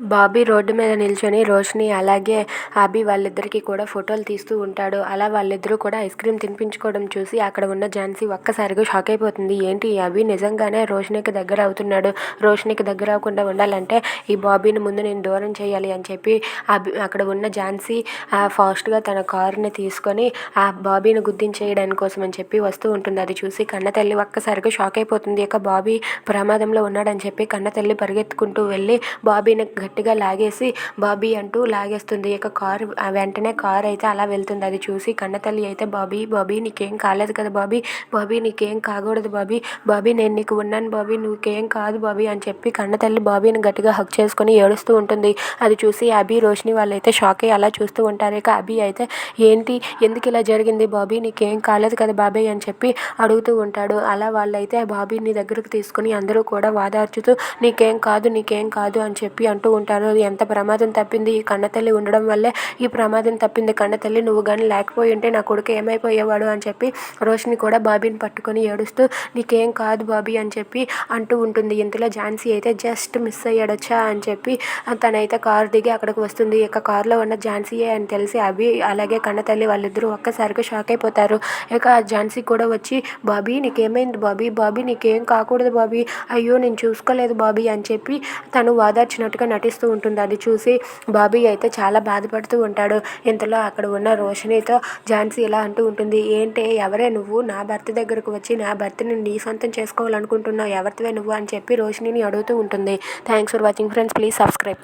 Bobby road మీద నిల్చొని రోషిని అలాగే అభి వాళ్ళిద్దరికీ కూడా ఫోటోలు తీస్తూ ఉంటాడు. అలా వాళ్ళిద్దరూ కూడా ఐస్ క్రీమ్ తినిపించుకోవడం చూసి అక్కడ ఉన్న ఝాన్సీ ఒక్కసారిగా షాక్ అయిపోతుంది. ఏంటి ఈ అభి? నిజంగానే రోషినికి దగ్గర అవుతున్నాడు. రోషినికి దగ్గర అవ్వకుండా ఉండాలంటే ఈ బాబీని ముందు నేను దూరం చేయాలి అని చెప్పి అభి అక్కడ ఉన్న ఝాన్సీ ఫాస్ట్గా తన కారుని తీసుకొని ఆ బాబీని గుర్తించేయడానికి కోసం అని చెప్పి వస్తూ ఉంటుంది. అది చూసి కన్న తల్లి ఒక్కసారిగా షాక్ అయిపోతుంది. ఇక బాబీ ప్రమాదంలో ఉన్నాడని చెప్పి కన్న తల్లి పరిగెత్తుకుంటూ వెళ్ళి బాబీని గట్టిగా లాగేసి బాబీ అంటూ లాగేస్తుంది. ఇక కారు వెంటనే కారు అయితే అలా వెళ్తుంది. అది చూసి కన్నతల్లి అయితే బాబీ బాబీ నీకేం కాలేదు కదా బాబీ బాబీ నీకేం కాకూడదు బాబీ బాబీ నేను నీకు ఉన్నాను బాబీ నువ్వుకేం కాదు బాబీ అని చెప్పి కన్నతల్లి బాబీని గట్టిగా హక్ చేసుకొని ఏడుస్తూ ఉంటుంది. అది చూసి అభి రోషిని వాళ్ళైతే షాక్ అయ్యి అలా చూస్తూ ఉంటారు. ఇక అభి అయితే ఏంటి ఎందుకు ఇలా జరిగింది బాబీ నీకేం కాలేదు కదా బాబాయ్ అని చెప్పి అడుగుతూ ఉంటాడు. అలా వాళ్ళైతే బాబీని దగ్గరకు తీసుకుని అందరూ కూడా వాదార్చుతూ నీకేం కాదు నీకేం కాదు అని చెప్పి అంటూ ఉంటారు ఎంత ప్రమాదం తప్పింది ఈ కన్నతల్లి ఉండడం వల్లే ఈ ప్రమాదం తప్పింది కన్నతల్లి నువ్వు కానీ లేకపోయి ఉంటే నా కొడుకు ఏమైపోయేవాడు అని చెప్పి రోషిని కూడా బాబీని పట్టుకొని ఏడుస్తూ నీకేం కాదు బాబీ అని చెప్పి అంటూ ఉంటుంది. ఇంతలో ఝాన్సీ అయితే జస్ట్ మిస్ అయ్యాడొచ్చా అని చెప్పి తనైతే కారు దిగి అక్కడికి వస్తుంది. ఇక కారులో ఉన్న ఝాన్సీయే అని తెలిసి అవి అలాగే కన్నతల్లి వాళ్ళిద్దరూ ఒక్కసారిగా షాక్ అయిపోతారు. ఇక ఝాన్సీ కూడా వచ్చి బాబీ నీకేమైంది బాబీ? బాబీ నీకేం కాకూడదు బాబీ. అయ్యో నేను చూసుకోలేదు బాబీ అని చెప్పి తను వాదార్చినట్టుగా నటి నటిస్తూ ఉంటుంది. అది చూసి బాబీ అయితే చాలా బాధపడుతూ ఉంటాడు. ఇంతలో అక్కడ ఉన్న రోషినితో ఝాన్సీ ఇలా అంటూ ఉంటుంది. ఏంటి ఎవరే నువ్వు? నా భర్త దగ్గరకు వచ్చి నా భర్తని నీ సొంతం చేసుకోవాలనుకుంటున్నావు. ఎవరివే నువ్వు అని చెప్పి రోషినిని అడుగుతూ ఉంటుంది. Thanks for watching friends please subscribe